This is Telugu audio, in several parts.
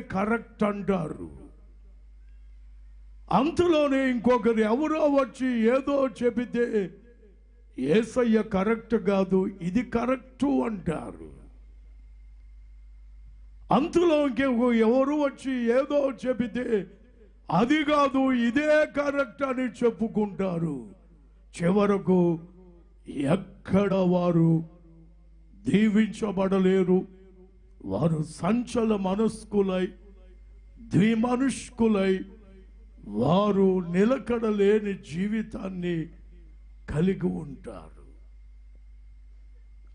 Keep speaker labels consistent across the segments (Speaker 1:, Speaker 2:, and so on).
Speaker 1: కరెక్ట్ అంటారు. అంతలోనే ఇంకొకరు ఎవరో వచ్చి ఏదో చెబితే ఏసయ్య కరెక్ట్ కాదు ఇది కరెక్టు అంటారు. అంతలో ఇంకొక ఎవరు వచ్చి ఏదో చెబితే అది కాదు ఇదే కరెక్ట్ అని చెప్పుకుంటారు. చివరకు ఎక్కడ వారు దీవించబడలేరు. వారు సంచల మనస్కులై ద్విమనుష్కులై వారు నిలకడలేని జీవితాన్ని కలిగి ఉంటారు.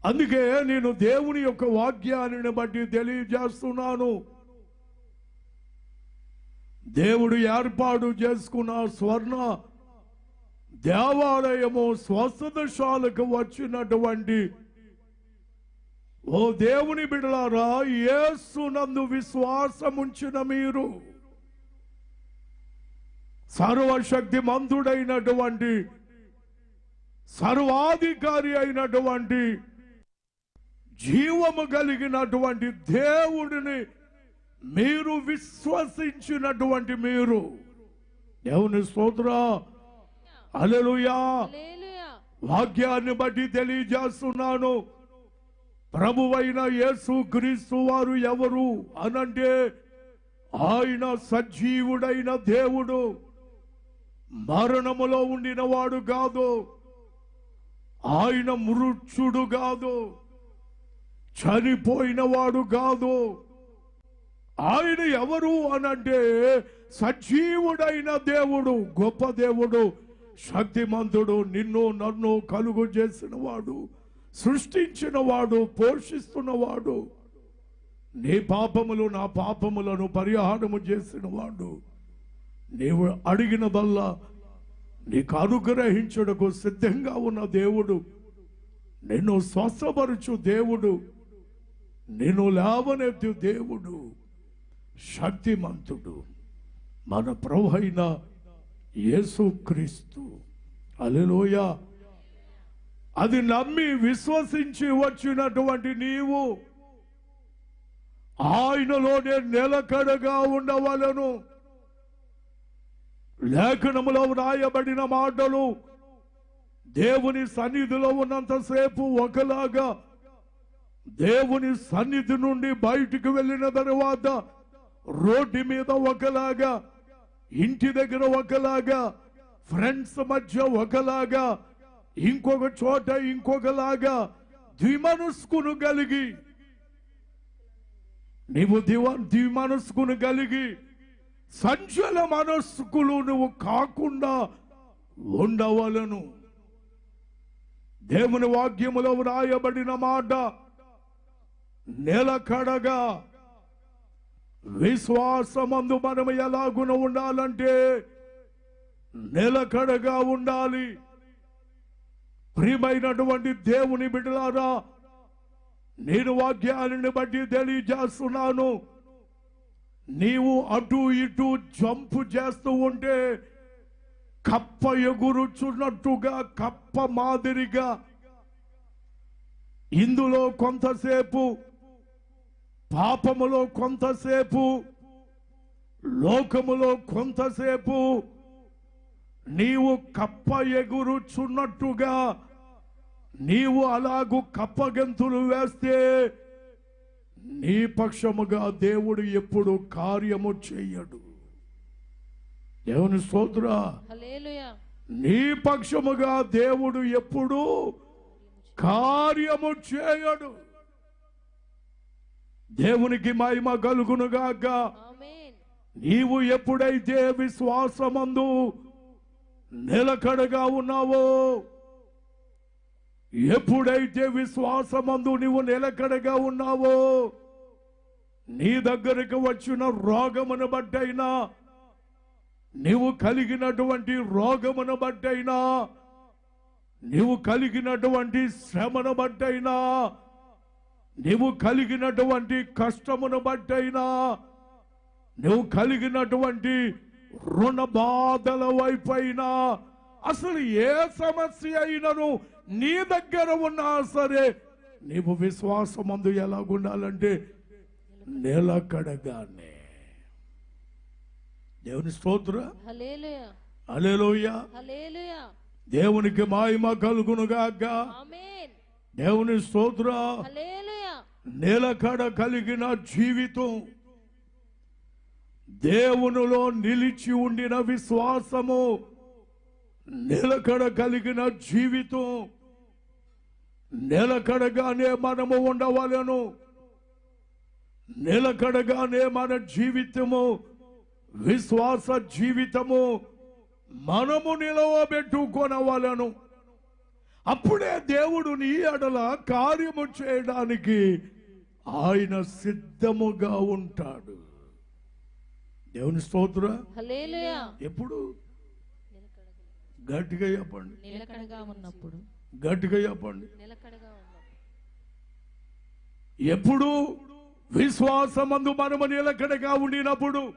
Speaker 1: అందుకే నేను దేవుని యొక్క వాక్యాన్ని బట్టి తెలియజేస్తున్నాను. దేవుడు ఏర్పాటు చేసుకున్న స్వర్ణ దేవాలయము స్వస్థతశాలకు వచ్చినటువంటి ఓ దేవుని బిడలారా యేసు నందు విశ్వాసముంచిన మీరు. సర్వశక్తి మంతుడైనటువంటి సర్వాధికారి అయినటువంటి జీవము కలిగినటువంటి దేవుడిని మీరు విశ్వసించినటువంటి మీరు. దేవుని స్తోత్ర. అలెలుయా వాక్యాన్ని బట్టి తెలియజేస్తున్నాను. ప్రభువైన యేసు క్రీస్తు వారు ఎవరు అనంటే ఆయన సజీవుడైన దేవుడు. మరణములో ఉండినవాడు కాదు. ఆయన మృక్షుడు కాదు. చనిపోయినవాడు కాదు. ఆయన ఎవరు అనంటే సజీవుడైన దేవుడు గొప్ప దేవుడు శక్తిమంతుడు నిన్ను నన్ను కలుగు చేసిన వాడు సృష్టించిన వాడు పోషిస్తున్నవాడు. నీ పాపములు నా పాపములను పరిహారము చేసిన వాడు నీవు అడిగినదల్లా నీకు అనుగ్రహించుటకు సిద్ధంగా ఉన్న దేవుడు. నిన్ను స్వస్థపరచు దేవుడు. నిన్ను లేవనెత్తు దేవుడు. శక్తిమంతుడు. మన ప్రభు అయిన యేసుక్రీస్తు. అలెలోయ అది నమ్మి విశ్వసించి వచ్చినటువంటి నీవు ఆయనలోనే నిలకడగా ఉండవలను. లేఖనములో వ్రాయబడిన మాటలు దేవుని సన్నిధిలో ఉన్నంతసేపు ఒకలాగా దేవుని సన్నిధి నుండి బయటికి వెళ్ళిన తరువాత రోడ్డు మీద ఒకలాగా ఇంటి దగ్గర ఒకలాగా ఫ్రెండ్స్ మధ్య ఒకలాగా ఇంకొక చోట ఇంకొకలాగా ద్విమనస్కును కలిగి. నీవు దివ ద్విమనస్కును కలిగి సంచల మనస్కులు నువ్వు కాకుండా ఉండవలను. దేవుని వాక్యములో వ్రాయబడిన మాట నిలకడగా. విశ్వాసమందు మనం ఎలాగున ఉండాలంటే నిలకడగా ఉండాలి. ప్రియమైనటువంటి దేవుని బిడ్డలారా నేను వాక్యాన్ని బట్టి తెలియజేస్తున్నాను. నీవు అటు ఇటు జంపు చేస్తూ ఉంటే కప్ప ఎగురుచున్నట్టుగా కప్ప మాదిరిగా. ఇందులో కొంతసేపు పాపములో కొంతసేపు లోకములో కొంతసేపు నీవు కప్ప ఎగురుచున్నట్టుగా నీవు అలాగు కప్పగంతులు వేస్తే నీ పక్షముగా దేవుడు ఎప్పుడు కార్యము చెయ్యడు దేవుని స్తోత్ర నీ పక్షముగా దేవుడు ఎప్పుడు కార్యము చేయడు. దేవునికి మహిమ కలుగునుగాక నీవు ఎప్పుడైతే విశ్వాసమందు నిలకడగా ఉన్నావో? ఎప్పుడైతే విశ్వాసమందు నువ్వు నిలకడగా ఉన్నావో నీ దగ్గరకు వచ్చిన రోగమును బట్టైనా నీవు కలిగినటువంటి రోగమును బట్టైనా నీవు కలిగినటువంటి శ్రమను బట్టైనా నీవు కలిగినటువంటి కష్టమును బట్టైనా నువ్వు కలిగినటువంటి రుణ బాధల వైపైనా అసలు ఏ సమస్య అయినను నీ దగ్గర ఉన్నా సరే నీవు విశ్వాసమందు ఎలాగుండాలంటే నిలకడగానే. దేవుని స్తోత్ర. అలెలోయ దేవునికి మాయమ కలుగునుగాక. దేవుని స్తోత్ర. నిలకడ కలిగిన జీవితం. దేవునిలో నిలిచి ఉండిన విశ్వాసము నిలకడ కలిగిన జీవితం నిలకడగానే మనము ఉండవలను. నిలకడగానే మన జీవితము విశ్వాస జీవితము మనము నిలవబెట్టుకొనవలను. అప్పుడే దేవుడు నీ అడల కార్యము చేయడానికి ఆయన సిద్ధముగా ఉంటాడు. దేవుని స్తోత్ర.
Speaker 2: హల్లెలూయా.
Speaker 1: ఎప్పుడు? గట్టిగా చెప్పండి.
Speaker 2: నిలకడగా ఉన్నప్పుడు.
Speaker 1: గట్టిగా చెప్పండి.
Speaker 2: నిలకడగా ఉన్నప్పుడు.
Speaker 1: ఎప్పుడు? విశ్వాసమందు మనము నిలకడగా ఉండినప్పుడు.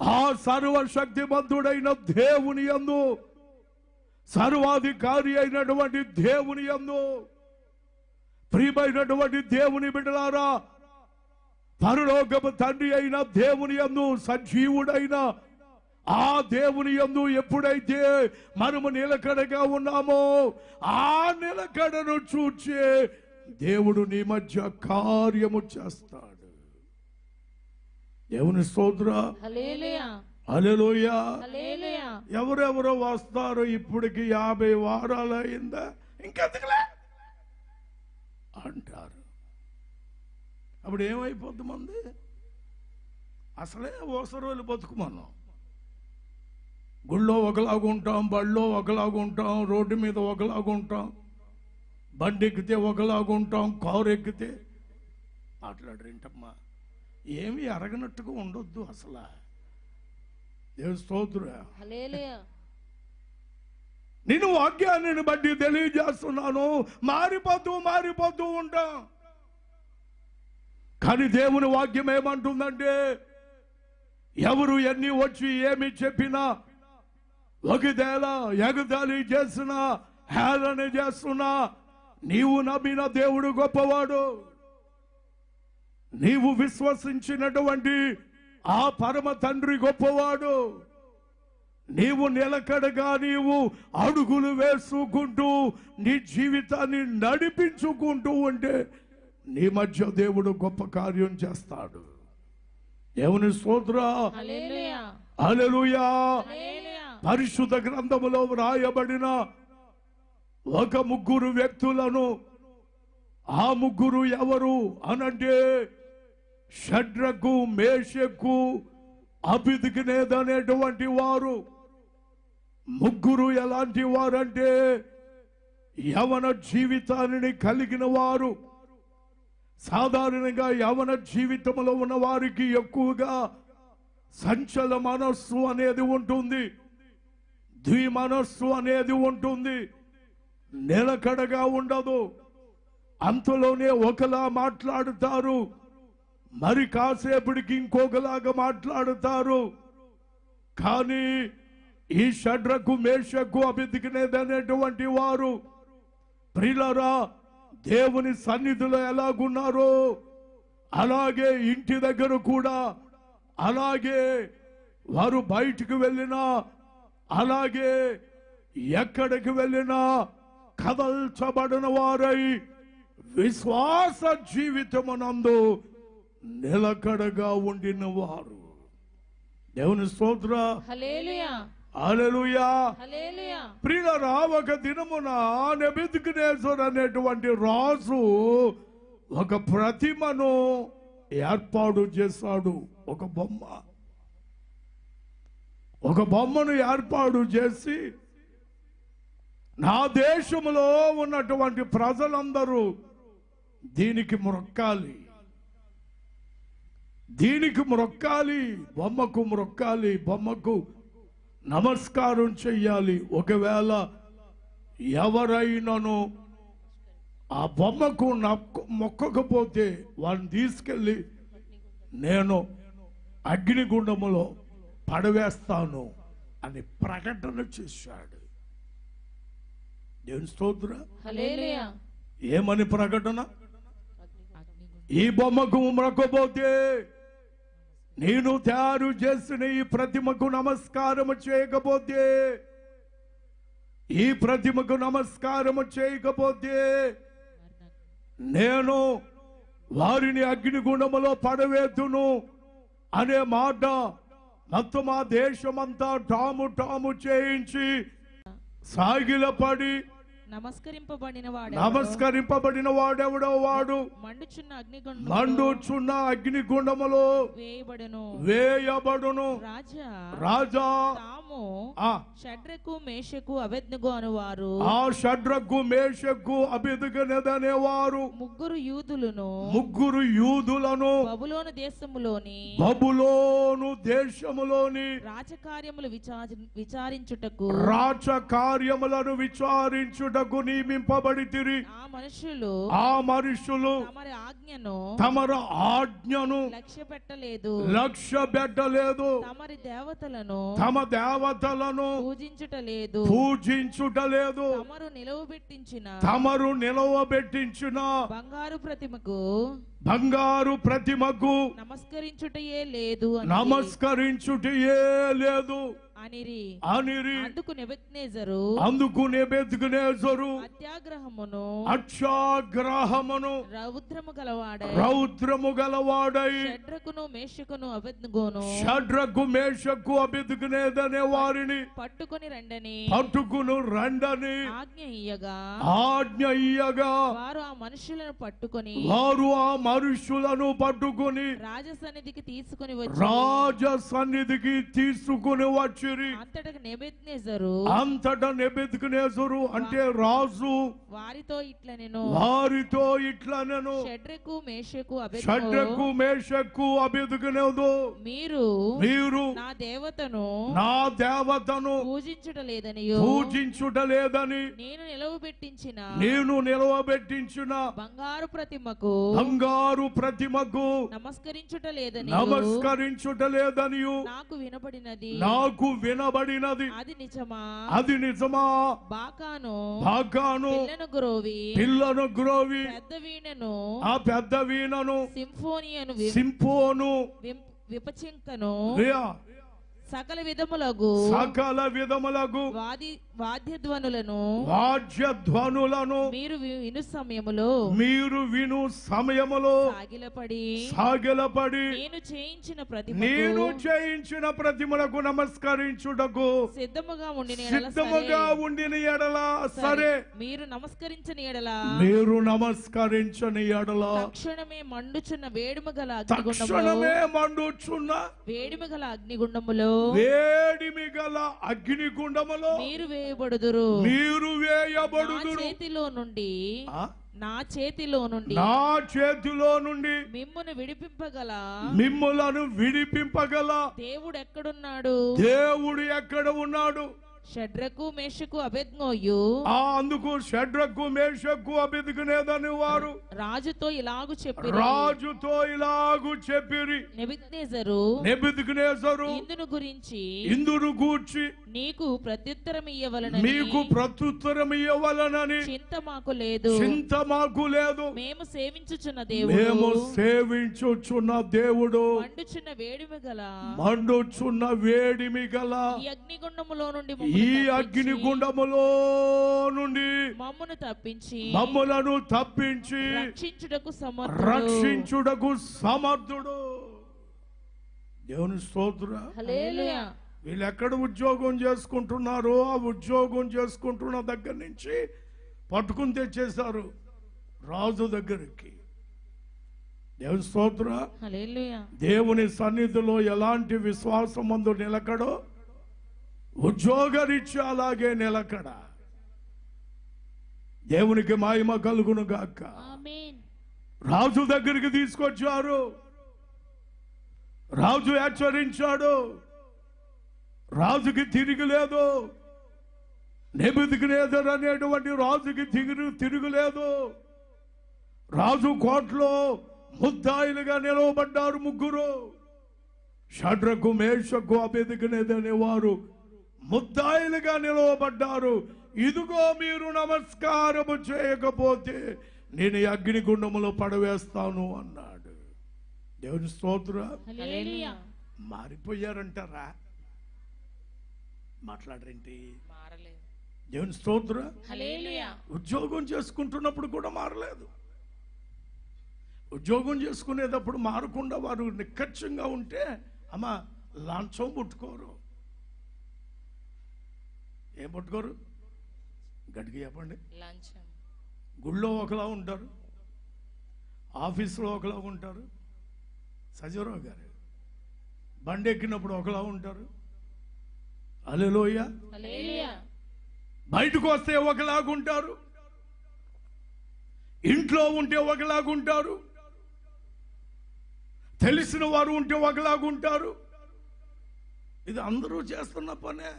Speaker 1: ఆ సర్వశక్తిమంతుడైన దేవుని యందు సర్వాధికారి అయినటువంటి దేవుని యందు ప్రియమైనటువంటి దేవుని బిడ్డలారా పరలోకపు తండ్రి అయిన దేవుని యందు సజీవుడైన ఆ దేవుని యందు ఎప్పుడైతే మనము నిలకడగా ఉన్నామో ఆ నిలకడను చూచే దేవుడు నీ మధ్య కార్యము చేస్తాడు. దేవుని స్తోత్ర. అలెలోయ ఎవరెవరో వస్తారు ఇప్పటికి యాభై వారాలు అయిందా? ఇంకెందుకులే? అంటారు. అప్పుడు ఏమైపోద్ది మంది? అసలే ఓసరోలు బతుకు మనం గుళ్ళో ఒకలాగుంటాం బళ్ళో ఒకలాగుంటాం రోడ్డు మీద ఒకలాగుంటాం బండి ఎక్కితే ఒకలాగుంటాం కారు ఎక్కితే మాట్లాడరేంటమ్మా? ఏమీ అరగనట్టుగా ఉండొద్దు అసలు. దేవుని స్తోత్ర
Speaker 2: హల్లెలూయా.
Speaker 1: నేను వాక్యాన్ని బట్టి తెలియజేస్తున్నాను. మారిపోతూ మారిపోతూ ఉంటాం. కానీ దేవుని వాక్యం ఏమంటుందంటే ఎవరు ఎన్ని వచ్చి ఏమి చెప్పినా ఒకదేళ ఎగదాలి చేసినా హేళన చేస్తున్నా నీవు నమ్మిన దేవుడు గొప్పవాడు. నీవు విశ్వసించినటువంటి ఆ పరమ తండ్రి గొప్పవాడు. నీవు నిలకడగా నీవు అడుగులు వేసుకుంటూ నీ జీవితాన్ని నడిపించుకుంటూ ఉంటే నీ మధ్య దేవుడు గొప్ప కార్యం చేస్తాడు. దేవుని స్తోత్ర. పరిశుద్ధ గ్రంథములో వ్రాయబడిన ఒక ముగ్గురు వ్యక్తులను ఆ ముగ్గురు ఎవరు అనంటే షడ్రకు మేషకు అభిదికినేదనేటువంటి వారు. ముగ్గురు ఎలాంటి వారంటే యవన జీవితాన్ని కలిగిన వారు. సాధారణంగా యవన జీవితంలో ఉన్న వారికి ఎక్కువగా సంచల మనస్సు అనేది ఉంటుంది. ద్వి మనస్సు అనేది ఉంటుంది. నిలకడగా ఉండదు. అంతలోనే ఒకలా మాట్లాడుతారు. మరి కాసేపటికి ఇంకొకలాగా మాట్లాడుతారు. కానీ ఈ షడ్రకు మేషకు అభిదికినేదనేటువంటి వారు ప్రిలరా దేవుని సన్నిధిలో ఎలాగున్నారో అలాగే ఇంటి దగ్గర కూడా అలాగే వారు బయటికి వెళ్ళినా అలాగే ఎక్కడికి వెళ్ళినా కదల్చబడిన వారై విశ్వాస జీవితమునందు నిలకడగా ఉండిన వారు దేవుని స్తోత్ర. అలలుయా ప్రియులరా ఒక దినమున నెబిద్కునేశ్వర్ అనేటువంటి రాజు ఒక ప్రతిమను ఏర్పాటు చేశాడు. ఒక బొమ్మ. ఒక బొమ్మను ఏర్పాటు చేసి నా దేశంలో ఉన్నటువంటి ప్రజలందరూ దీనికి మొక్కాలి దీనికి మొక్కాలి బొమ్మకు మొక్కాలి బొమ్మకు నమస్కారం చెయ్యాలి. ఒకవేళ ఎవరైనాను ఆ బొమ్మకు నక్క- మొక్కకపోతే వాడిని తీసుకెళ్ళి నేను అగ్నిగుండములో పడవేస్తాను అని ప్రకటన చేశాడు. దేవుని స్తోత్ర. ఏమని ప్రకటన? ఈ బొమ్మకు మొక్కకపోతే నేను తయారు చేసిన ఈ ప్రతిమకు నమస్కారం చేయకపోతే ఈ ప్రతిమకు నమస్కారం చేయకపోతే నేను వారిని అగ్నిగుణములో పడవేతును అనే మాట మొత్తం ఆ దేశమంతా టాము టాము చేయించి సాగిలపడి
Speaker 2: నమస్కరింపబడిన వాడు
Speaker 1: నమస్కరింపబడిన వాడెవడో వాడు?
Speaker 2: మండుచున్న అగ్నిగుండం
Speaker 1: మండుచున్న అగ్నిగుండములో
Speaker 2: వేయబడను.
Speaker 1: వేయబడును.
Speaker 2: రాజా
Speaker 1: రాజా
Speaker 2: తాము
Speaker 1: ఆ.
Speaker 2: షడ్రకు మేషకు అభెజ్ఞగు అనువారు.
Speaker 1: ఆ షడ్రకు మేషకు అభిదుగనదనే వారు
Speaker 2: ముగ్గురు యూదులను.
Speaker 1: ముగ్గురు యూదులను.
Speaker 2: బబులోను దేశములోని
Speaker 1: బబులోను దేశములోని
Speaker 2: రాజకార్యములు విచారి విచారించుటకు
Speaker 1: రాజ కార్యములను విచారించుటకు నియమింపబడి తిరి
Speaker 2: ఆ మనుషులు
Speaker 1: ఆ మనుషులు
Speaker 2: తమరి ఆజ్ఞను
Speaker 1: తమర ఆజ్ఞను
Speaker 2: లక్ష్య పెట్టలేదు.
Speaker 1: లక్ష్య పెట్టలేదు.
Speaker 2: తమరి దేవతలను
Speaker 1: తమ దేవతలను
Speaker 2: పూజించుట లేదు
Speaker 1: పూజించుట లేదు
Speaker 2: తమరు నిలవబెట్టించిన
Speaker 1: తమరు నిలవబెట్టించిన
Speaker 2: బంగారు ప్రతిమకు
Speaker 1: బంగారు ప్రతిమకు
Speaker 2: నమస్కరించుటయే లేదు
Speaker 1: నమస్కరించుటయే లేదు.
Speaker 2: అనిరి.
Speaker 1: అనిరి.
Speaker 2: అందుకు నెబుకద్నెజరు
Speaker 1: అందుకు నెబెద్గునేజరు
Speaker 2: అత్యాగ్రహమును.
Speaker 1: అక్షాగ్రహమును
Speaker 2: రౌద్రము గలవాడై.
Speaker 1: రౌద్రము గలవాడై.
Speaker 2: షడ్రకును మేషకును అబెద్నగోను
Speaker 1: షడ్రకు మేషకు వారిని.
Speaker 2: పట్టుకొని రండని.
Speaker 1: పట్టుకును రండని.
Speaker 2: ఆజ్ఞ ఇయ్యగా.
Speaker 1: ఆజ్ఞ ఇయ్యగా.
Speaker 2: వారు ఆ మనుషులను పట్టుకొని.
Speaker 1: వారు ఆ మనుషులను పట్టుకుని.
Speaker 2: రాజసన్నిధికి తీసుకొని వచ్చి.
Speaker 1: రాజ సన్నిధికి తీసుకుని
Speaker 2: నెబెద్నెజరు.
Speaker 1: అంతట నెబెద్కునేసరు అంటే రాజు.
Speaker 2: వారితో ఇట్లా నేను
Speaker 1: వారితో ఇట్లా నేను
Speaker 2: షడ్రకు మేషకు
Speaker 1: షడ్రకు మేషకు అభిదుకునేదు
Speaker 2: మీరు
Speaker 1: మీరు
Speaker 2: నా దేవతను
Speaker 1: నా దేవతను
Speaker 2: పూజించుట లేదని
Speaker 1: పూజించుట లేదని
Speaker 2: నేను నిలవబెట్టించిన
Speaker 1: నేను నిలవబెట్టించిన
Speaker 2: బంగారు ప్రతిమకు
Speaker 1: బంగారు ప్రతిమకు
Speaker 2: నమస్కరించుట లేదని
Speaker 1: నమస్కరించుట లేదని
Speaker 2: నాకు వినబడినది
Speaker 1: నాకు వినబడినది.
Speaker 2: అది నిజమా?
Speaker 1: అది నిజమా?
Speaker 2: బాకాను
Speaker 1: బాగాను.
Speaker 2: పిల్లను గ్రోవి.
Speaker 1: పిల్లను గ్రోవి.
Speaker 2: పెద్ద వీణను.
Speaker 1: ఆ పెద్ద వీణను.
Speaker 2: సింఫోనియను విం- విపచింకను. సకల విధములగు
Speaker 1: సకల విధములకు
Speaker 2: వాది వాద్యధ్వనులను
Speaker 1: వాద్య ధ్వనులను
Speaker 2: మీరు విను సమయములో
Speaker 1: మీరు విను సమయములో
Speaker 2: సాగిలపడి
Speaker 1: సాగిలపడి
Speaker 2: నేను చేయించిన
Speaker 1: నేను
Speaker 2: ప్రతిమకు
Speaker 1: చేయించిన ప్రతిమలకు నమస్కరించుటకు
Speaker 2: సిద్ధముగా ఉండిన
Speaker 1: సిద్ధముగా. ఉండిన ఎడల సరే
Speaker 2: మీరు నమస్కరించని ఎడల
Speaker 1: మీరు నమస్కరించని ఎడల
Speaker 2: తక్షణమే మండుచున్న వేడుమ గల అగ్నిగుండములో
Speaker 1: తక్షణమే మండుచున్న
Speaker 2: వేడిమ గల అగ్నిగుండములో
Speaker 1: వేడిమి గల అగ్నిగుండములో
Speaker 2: మీరు వేయబడుదురు.
Speaker 1: మీరు వేయబడుదురు.
Speaker 2: చేతిలో నుండి? నా చేతిలో నుండి
Speaker 1: నా చేతిలో నుండి
Speaker 2: మిమ్మును విడిపింపగల
Speaker 1: మిమ్ములను విడిపింపగల
Speaker 2: దేవుడు ఎక్కడున్నాడు?
Speaker 1: దేవుడు ఎక్కడ ఉన్నాడు?
Speaker 2: షడ్రకు మేషకు అభెజ్ఞోయు.
Speaker 1: ఆ అందుకు షడ్రకు మేషకు అబిదుకునేదని వారు.
Speaker 2: రాజుతో ఇలాగు చెప్పి
Speaker 1: రాజుతో ఇలాగు చెప్పిరి.
Speaker 2: ఇందును గురించి
Speaker 1: ఇందును గూర్చి
Speaker 2: నీకు ప్రత్యుత్తరం ఇయ్యవలనని
Speaker 1: మీకు ప్రత్యుత్తరం ఇవ్వవలనని
Speaker 2: చింత మాకు లేదు.
Speaker 1: చింత మాకు లేదు.
Speaker 2: మేము సేవించుచున్న
Speaker 1: మేము
Speaker 2: దేవుడు
Speaker 1: సేవించుచున్న దేవుడు.
Speaker 2: మండుచున్న వేడిమి గల.
Speaker 1: మండుచున్న వేడిమి గల.
Speaker 2: అగ్నిగుండములో నుండి
Speaker 1: ఈ అగ్నిగుండములో నుండి
Speaker 2: మమ్మను తప్పించి
Speaker 1: మమ్మలను తప్పించి
Speaker 2: రక్షించుటకు సమర్థుడు.
Speaker 1: రక్షించుటకు సమర్థుడు. దేవుని స్తోత్ర.
Speaker 2: హల్లెలూయా.
Speaker 1: వీళ్ళు ఎక్కడ ఉద్యోగం చేసుకుంటున్నారో ఆ ఉద్యోగం చేసుకుంటున్న దగ్గర నుంచి పట్టుకుని తెచ్చేశారు రాజు దగ్గరికి. దేవుని స్తోత్ర. దేవుని సన్నిధిలో ఎలాంటి విశ్వాసం మందు నిలకడో ఉద్యోగరీత్యా అలాగే నిలకడ. దేవునికి మహిమ కలుగును గాక. రాజు దగ్గరికి తీసుకొచ్చారు. రాజు హెచ్చరించాడు. రాజుకి తిరిగి లేదు. నెబుదిగినేదర్ అనేటువంటి రాజుకి తిరిగి తిరుగులేదు రాజు కోట్లో ముద్దాయిలుగా నిలవబడ్డారు ముగ్గురు. షడ్రకు మేషకు అబెదిగినేదనే వారు ముద్దాయిలుగా నిలవబడ్డారు. ఇదిగో మీరు నమస్కారము చేయకపోతే నేను అగ్నిగుండములో పడవేస్తాను అన్నాడు. దేవుని స్తోత్ర. మారిపోయారంటారా? మాట్లాడరేంటి? దేవుని స్తోత్ర. ఉద్యోగం చేసుకుంటున్నప్పుడు కూడా మారలేదు. ఉద్యోగం చేసుకునేటప్పుడు మారకుండా వారు నిక్కచ్చంగా ఉంటే అమ్మ లాంఛం పుట్టుకోరు ఏం పుట్టుకోరు? గట్టిగా చెప్పండి. గుళ్ళో ఒకలా ఉంటారు. ఆఫీసులో ఒకలా ఉంటారు. సజీవరావు గారు. బండి ఎక్కినప్పుడు ఒకలా ఉంటారు. అలెలోయ. బయటకు వస్తే ఒకలాగుంటారు ఇంట్లో ఉంటే ఒకలాగుంటారు తెలిసిన వారు ఉంటే ఒకలాగుంటారు ఇది అందరూ చేస్తున్న పనే.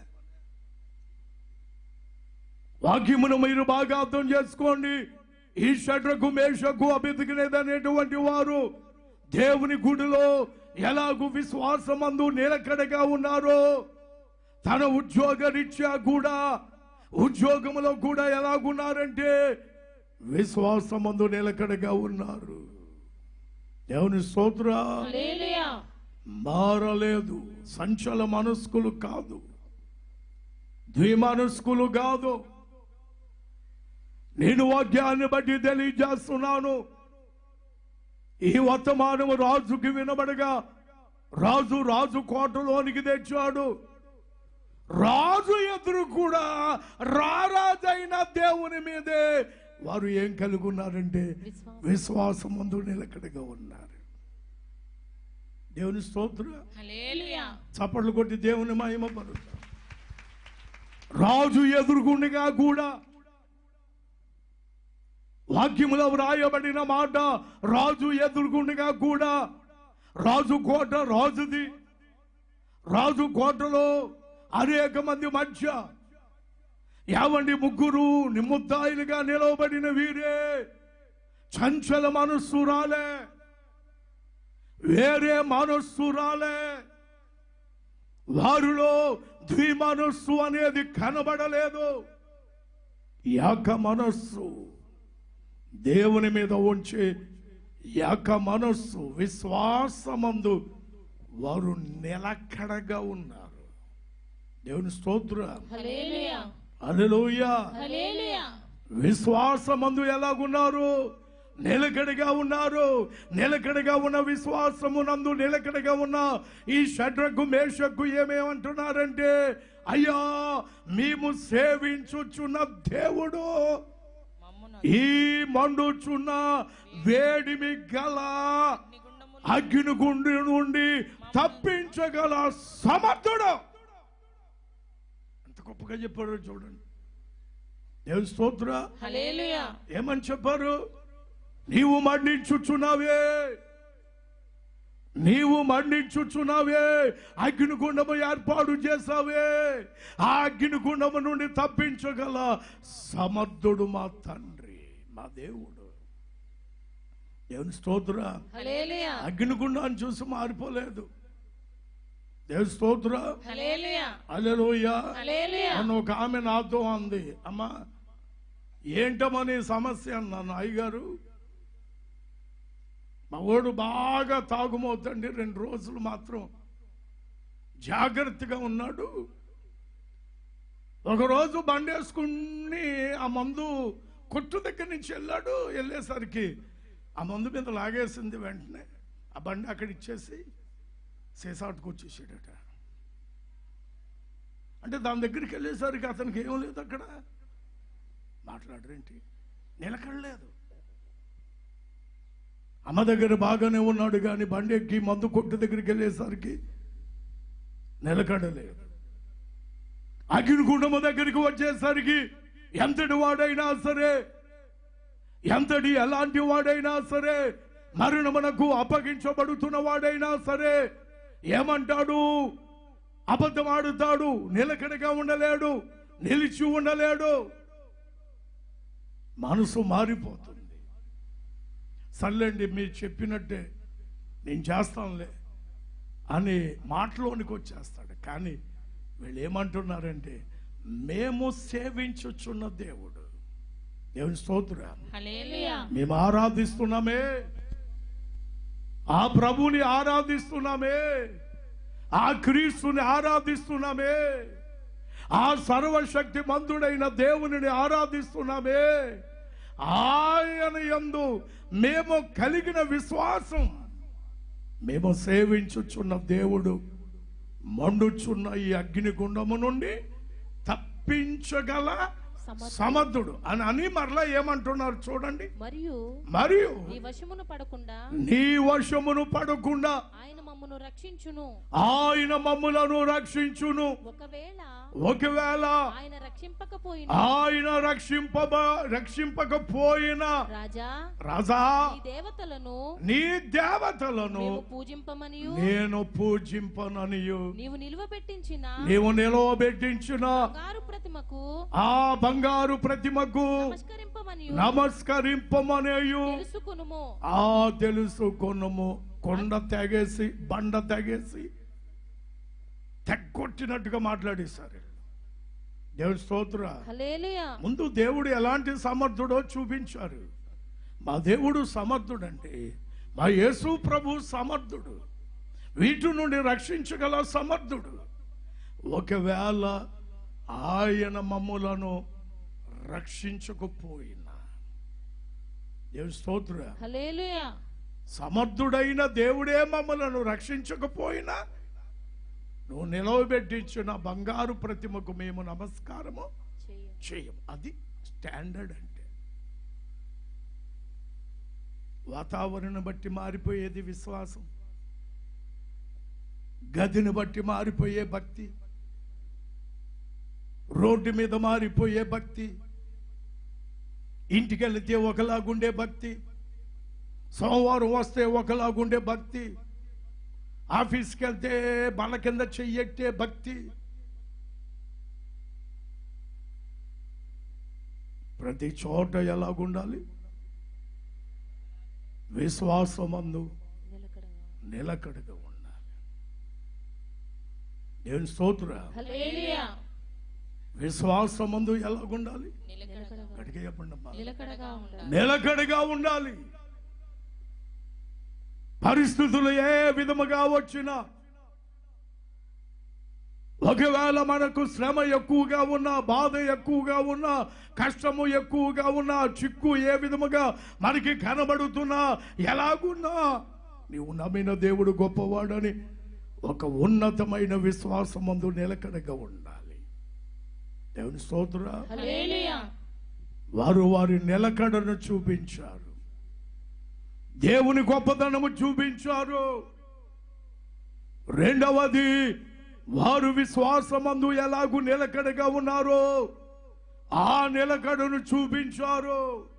Speaker 1: వాక్యమును మీరు బాగా అర్థం చేసుకోండి. ఈ షడ్రకు మేషకు అభితికినేదనేటువంటి వారు దేవుని గుడిలో ఎలాగూ విశ్వాసమందు నిలకడగా ఉన్నారో తన ఉద్యోగ రీత్యా కూడా ఉద్యోగంలో కూడా ఎలాగున్నారంటే విశ్వాసమందు నిలకడగా ఉన్నారు. దేవుని స్తోత్ర. మారలేదు. సంచల మనస్కులు కాదు. ద్విమనస్కులు కాదు. నేను వాక్యాన్ని బట్టి తెలియజేస్తున్నాను. ఈ వర్తమానము రాజుకి వినబడగా రాజు రాజు కోటలోనికి తెచ్చాడు. రాజు ఎదురు కూడా రారాజైన దేవుని మీదే వారు ఏం కలిగి ఉన్నారంటే
Speaker 2: విశ్వాసం.
Speaker 1: ముందు నిలకడగా ఉన్నారు. దేవుని స్తోత్రం.
Speaker 2: హల్లెలూయా.
Speaker 1: చప్పట్లు కొట్టి దేవుని మహిమ పరుతాం రాజు ఎదురుగుండగా కూడా వాక్యములో వ్రాయబడిన మాట రాజు ఎదుర్కొండగా కూడా. రాజు కోట రాజుది. రాజు కోటలో అనేక మంది మధ్య యావండి ముగ్గురు నిముద్దాయిలుగా నిలవబడిన వీరే. చంచల మనస్సు రాలే. వేరే మనస్సు రాలే. వారిలో ద్విమనస్సు అనేది కనబడలేదు. యాక మనస్సు. దేవుని మీద ఉంచి యాక మనస్సు విశ్వాసమందు వారు నిలకడగా ఉన్నారు. దేవుని స్తోత్ర. అలెలుయా విశ్వాసమందు ఎలాగున్నారు? నిలకడగా ఉన్నారు. నిలకడగా ఉన్న విశ్వాసమునందు నిలకడగా ఉన్న ఈ షడ్రకు మేషకు ఏమేమంటున్నారంటే అయ్యా మేము సేవించుచున్న దేవుడు. ఈ మండుచున్న వేడిమి గల
Speaker 2: అగ్నిగుండములు
Speaker 1: అగ్నిగుండి నుండి తప్పించగల సమర్థుడు. ఎంత గొప్పగా చెప్పారో చూడండి. దేవుని స్తోత్ర. ఏమని చెప్పారు? నీవు మండించుచున్నావే నీవు మండించుచున్నావే అగ్నిగుండము ఏర్పాటు చేసావే ఆ అగ్నిగుండము నుండి తప్పించగల సమర్థుడు మా తండ్రి. మా దేవుడు దేవుని స్తోత్ర. అగ్నిగుండాన్ని చూసి మారిపోలేదు. దేవుని స్తోత్ర. అలెలోయ ఒక ఆమె నాతో అంది. అమ్మా ఏంటమని సమస్య అన్నాను. అయ్యగారు మా వాడు బాగా తాగుమవుతండి రెండు రోజులు మాత్రం జాగ్రత్తగా ఉన్నాడు. ఒకరోజు బండేసుకుని ఆ మందు కొట్టు దగ్గర నుంచి వెళ్ళాడు వెళ్ళేసరికి ఆ మందు మీద లాగేసింది వెంటనే. ఆ బండి అక్కడ ఇచ్చేసి సీసాటుకు వచ్చేసాడట. అంటే దాని దగ్గరికి వెళ్ళేసరికి అతనికి ఏం లేదు అక్కడ. మాట్లాడరేంటి నిలకడలేదు. అమ్మ దగ్గర బాగానే ఉన్నాడు కానీ బండి ఎక్కి మందు కొట్టు దగ్గరికి వెళ్ళేసరికి నిలకడలేదు. అగ్నిగుండము దగ్గరికి వచ్చేసరికి ఎంతటి వాడైనా సరే ఎంతటి ఎలాంటి వాడైనా సరే మరణమునకు అప్పగించబడుతున్న వాడైనా సరే ఏమంటాడు? అబద్ధం ఆడుతాడు నిలకడగా ఉండలేడు నిలిచి ఉండలేడు. మనసు మారిపోతుంది. సర్లేండి మీరు చెప్పినట్టే నేను చేస్తానులే అని మాటలోనికి వచ్చేస్తాడు. కానీ వీళ్ళు ఏమంటున్నారంటే మేము సేవించుచున్న దేవుడు. దేవుని స్తోత్రం మేము ఆరాధిస్తున్నామే. ఆ ప్రభుని ఆరాధిస్తున్నామే. ఆ క్రీస్తుని ఆరాధిస్తున్నామే. ఆ సర్వశక్తి మంతుడైన దేవునిని ఆరాధిస్తున్నామే. ఆయన యందు మేము కలిగిన విశ్వాసం. మేము సేవించుచున్న దేవుడు మండుచున్న ఈ అగ్నిగుండము నుండి
Speaker 2: సమర్థుడు.
Speaker 1: సమర్థుడు. అని అని మరలా ఏమంటున్నారు చూడండి.
Speaker 2: మరియు
Speaker 1: మరియు
Speaker 2: నీ వశమును పడకుండా
Speaker 1: నీ వశమును పడకుండా
Speaker 2: ఆయన మమ్మను రక్షించును.
Speaker 1: ఆయన మమ్ములను రక్షించును.
Speaker 2: ఒకవేళ
Speaker 1: ఒకవేళ
Speaker 2: ఆయన రక్షింపకపోయిన
Speaker 1: ఆయన రక్షింపబ రక్షింపకపోయినా
Speaker 2: రాజా
Speaker 1: రాజా
Speaker 2: దేవతలను
Speaker 1: నీ దేవతలను
Speaker 2: మేము పూజింపమనియు.
Speaker 1: నేను పూజింపననియు.
Speaker 2: నీవు నిలువబెట్టించిన
Speaker 1: నీవు నిలవబెట్టించిన
Speaker 2: బంగారు ప్రతిమకు
Speaker 1: ఆ బంగారు ప్రతిమకు
Speaker 2: నమస్కరింపమనియు.
Speaker 1: నమస్కరింపమనేయు.
Speaker 2: తెలుసుకునుము.
Speaker 1: ఆ తెలుసుకొనుము. కొండ తెగేసి బండ తెగేసి తెగ్గొట్టినట్టుగా మాట్లాడేశారు. దేవుడి స్తోత్ర. ముందు దేవుడు ఎలాంటి సమర్థుడో చూపించారు. మా దేవుడు సమర్థుడంటే మా యేసు ప్రభు సమర్థుడు. వీటి నుండి రక్షించగల సమర్థుడు. ఒకవేళ ఆయన మమ్ములను రక్షించకపోయినా. దేవుడి స్తోత్ర. సమర్థుడైన దేవుడే మమ్మలను రక్షించకపోయినా నువ్వు నిలవబెట్టించిన బంగారు ప్రతిమకు మేము నమస్కారము చేయం అది స్టాండర్డ్ అంటే. వాతావరణం బట్టి మారిపోయేది విశ్వాసం. గదిని బట్టి మారిపోయే భక్తి. రోడ్డు మీద మారిపోయే భక్తి. ఇంటికి వెళితే ఒకలాగుండే భక్తి. సోమవారం వస్తే ఒకలాగుండే భక్తి. ఆఫీస్కి వెళ్తే బల కింద చెయ్యట్టే భక్తి. ప్రతి చోట ఎలాగుండాలి? విశ్వాసమందు
Speaker 2: నిలకడగా
Speaker 1: నిలకడగా ఉండాలి. దేవుని స్తోత్ర. విశ్వాసమందు ఎలాగుండాలి?
Speaker 2: నిలకడగా ఉండాలి.
Speaker 1: పరిస్థితులు ఏ విధముగా వచ్చినా ఒకవేళ మనకు శ్రమ ఎక్కువగా ఉన్నా బాధ ఎక్కువగా ఉన్నా కష్టము ఎక్కువగా ఉన్నా చిక్కు ఏ విధముగా మనకి కనబడుతున్నా ఎలాగున్నా నీవు నమ్మిన దేవుడు గొప్పవాడని ఒక ఉన్నతమైన విశ్వాసమందు నిలకడగా ఉండాలి. దేవుని స్తోత్ర. వారు వారి నిలకడను చూపించారు. దేవుని గొప్పతనము చూపించారు. రెండవది వారు విశ్వాసమందు ఎలాగూ నిలకడగా ఉన్నారో ఆ నిలకడను చూపించారు.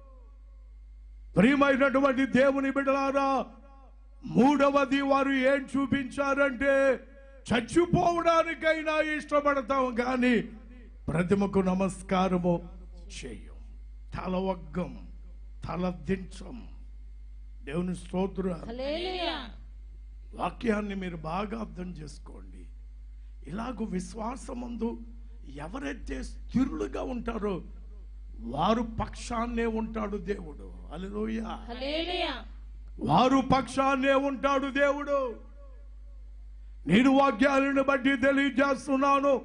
Speaker 1: ప్రియమైనటువంటి దేవుని బిడ్డలారా మూడవది వారు ఏం చూపించారంటే చచ్చిపోవడానికైనా ఇష్టపడతాం కానీ ప్రతిమకు నమస్కారము చేయం. తల వగ్గం తల దించం దేవుని స్తోత్ర. వాక్యాన్ని మీరు బాగా అర్థం చేసుకోండి. ఇలాగ విశ్వాసమందు ఎవరైతే స్థిరులుగా ఉంటారో వారు పక్షాన్నే ఉంటాడు దేవుడు. అలలోయ వారు పక్షాన్నే ఉంటాడు దేవుడు. నేను వాక్యాలను బట్టి తెలియజేస్తున్నాను.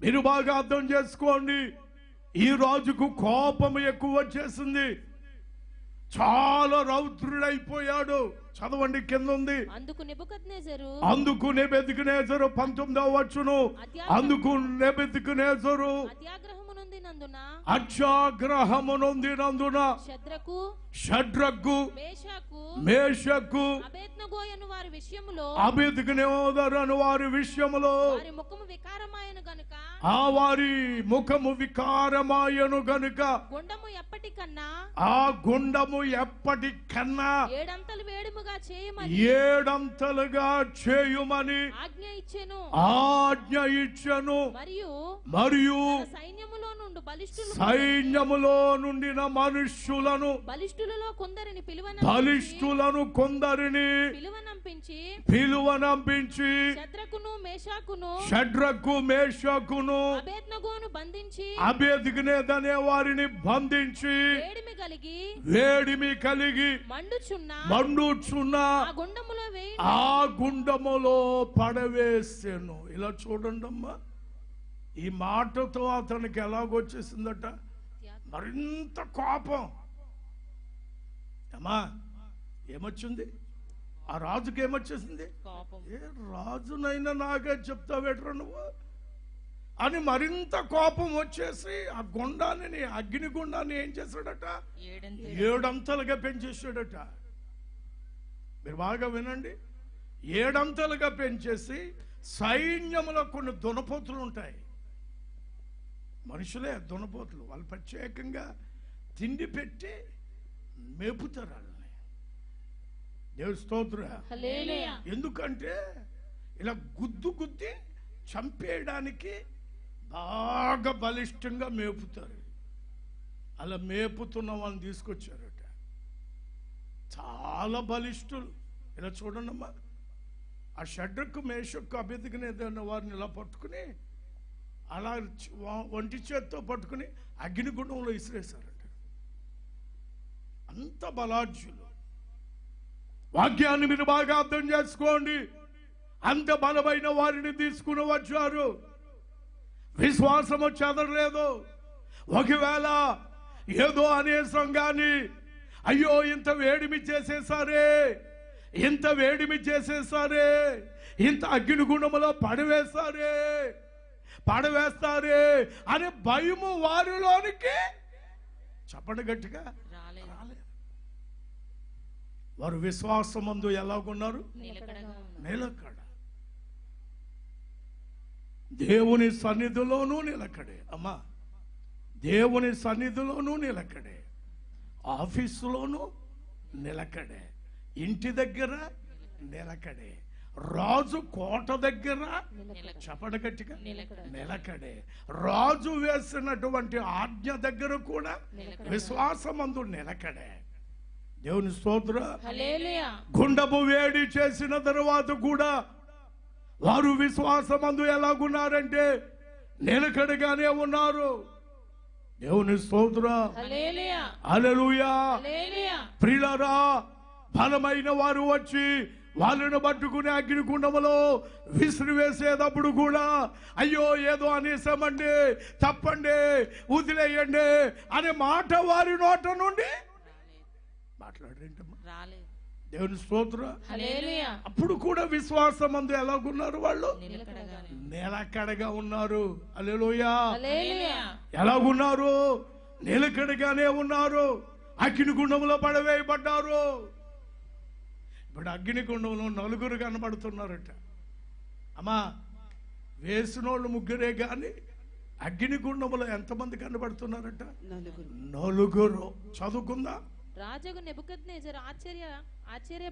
Speaker 1: మీరు బాగా అర్థం చేసుకోండి. ఈ రాజుకు కోపం ఎక్కువ వచ్చేసింది. చాలా రౌద్రుడైపోయాడు. చదవండి కింద ఉంది
Speaker 2: అందుకు నెబుకద్నెజరు
Speaker 1: అందుకు నెబెదికనేజరు పంతొమ్మిదవ వచ్చును. అందుకు నెబెదికనేజరు
Speaker 2: అత్యాగ్రహమునందినందున
Speaker 1: అక్షాగ్రహమునొందినందున
Speaker 2: శద్రకు
Speaker 1: షడ్రగ్గు
Speaker 2: మేషకు
Speaker 1: మేషకు
Speaker 2: అబేద్నగోయను వారి విషయములో
Speaker 1: వారి విషయములో
Speaker 2: వారి ముఖము వికారమాయను గనుక
Speaker 1: ఆ వారి ముఖము వికారమాయను గనుక
Speaker 2: గుండము ఎప్పటికన్నా
Speaker 1: ఆ గుండము ఎప్పటికన్నా
Speaker 2: ఏడంతలు వేడుముగా చేయమని
Speaker 1: ఏడంతలుగా చేయుమని
Speaker 2: ఆజ్ఞ ఇచ్చెను.
Speaker 1: ఆజ్ఞ ఇచ్చను.
Speaker 2: మరియు
Speaker 1: మరియు
Speaker 2: సైన్యములో నుండి బలిష్ఠులు
Speaker 1: సైన్యములో నుండిన మనుష్యులను
Speaker 2: బలిష్ఠులలో కొందరిని పిలువన
Speaker 1: బలిష్ఠులను కొందరిని
Speaker 2: పిలువనంపించి
Speaker 1: పిలువనంపించి
Speaker 2: శద్రకును మేషాకును
Speaker 1: షడ్రకు మేషకును
Speaker 2: అబేద్నగోను బంధించి
Speaker 1: అభేదిగినేదనే వారిని బంధించి
Speaker 2: వేడిమి కలిగి
Speaker 1: వేడిమి కలిగి
Speaker 2: మండుచున్న
Speaker 1: మండుచున్న
Speaker 2: ఆ గుండములో వేయి
Speaker 1: ఆ గుండములో పడవేసాను. ఇలా చూడండి అమ్మా ఈ మాటతో అతనికి ఎలాగొచ్చేసిందట? మరింత కోపం. అమ్మా ఏమొచ్చింది? ఆ రాజుకి ఏమొచ్చేసింది? ఏ రాజునైనా నాకే చెప్తావేట్రా నువ్వు? అని మరింత కోపం వచ్చేసి ఆ గుండాన్ని అగ్ని గుండాన్ని ఏం చేశాడట? ఏడంతలుగా పెంచేసాడట మీరు బాగా వినండి. ఏడంతలుగా పెంచేసి సైన్యములో కొన్ని దునపోతులు ఉంటాయి. మనుషులే దునపోతులు వాళ్ళు ప్రత్యేకంగా తిండి పెట్టి మేపుతారు వాళ్ళని. దేవుడి స్తోత్ర ఎందుకంటే ఇలా గుద్దు గుద్ది చంపేయడానికి బాగా బలిష్టంగా మేపుతారు. అలా మేపుతున్న వాళ్ళని తీసుకొచ్చారట. చాలా బలిష్ఠులు. ఇలా చూడండమ్మా. ఆ షడ్రకు మేషక్కు అభ్యర్థికిన వారిని ఇలా పట్టుకుని అలా వంటి ఒంటి చేత్తో పట్టుకుని అగ్నిగుండంలో ఇసిరేశారట. అంత బలాఢ్యులు. వాక్యాన్ని మీరు బాగా అర్థం చేసుకోండి. అంత బలమైన వారిని తీసుకుని వచ్చారు విశ్వాసము చెదరలేదు. ఒకవేళ ఏదో అనేసం కానీ అయ్యో ఇంత వేడిమి చేసేసారే ఇంత వేడిమి చేసేసారే ఇంత అగ్ని పడివేశారే పడవేస్తారే అనే భయము వారిలోనికి చెప్పండి గట్టిగా.
Speaker 2: రాలేదు.
Speaker 1: వారు విశ్వాసమందు ఎలాగున్నారు?
Speaker 2: నిలకడగా ఉంది.
Speaker 1: నిలకడ. దేవుని సన్నిధిలోనూ నిలకడే. అమ్మా దేవుని సన్నిధిలోనూ నిలకడే. ఆఫీసులోనూ నిలకడే. ఇంటి దగ్గర నిలకడే. రాజు కోట దగ్గర చెప్పండి గట్టిగా నిలకడే. రాజు వేసినటువంటి ఆజ్ఞ దగ్గర కూడా విశ్వాసమందు నిలకడే. దేవుని స్తోత్ర. గుండపు వేడి చేసిన తరువాత కూడా వారు విశ్వాసమందు ఎలాగున్నారంటే నిలకడగానే ఉన్నారు. దేవుని స్తోత్ర. అలలుయా ప్రియులరా బలమైన వారు వచ్చి వాళ్ళను పట్టుకుని అగ్నిగుండములో విసిరివేసేటప్పుడు కూడా అయ్యో ఏదో అనేసామండి తప్పండి వదిలేయండి అనే మాట వారి నోట నుండి మాట్లాడరేంటమ్మా? దేవుని స్తోత్ర. అప్పుడు కూడా విశ్వాసం అందు ఎలాగున్నారు వాళ్ళు?
Speaker 2: నిలకడగా
Speaker 1: ఉన్నారు.
Speaker 2: హల్లెలూయా.
Speaker 1: ఎలాగున్నారు? నిలకడగానే ఉన్నారు. అగ్నిగుండంలో పడవేయబడ్డారు. ఇప్పుడు అగ్నిగుండంలో నలుగురు కనబడుతున్నారట. అమ్మా వేసినోళ్ళు ముగ్గురే కానీ అగ్నిగుండంలో ఎంతమంది కనబడుతున్నారట? నలుగురు. చదువుకుందా?
Speaker 2: రాజగు నెబుకద్నెజరు ఆశ్చర్య ఆశ్చర్య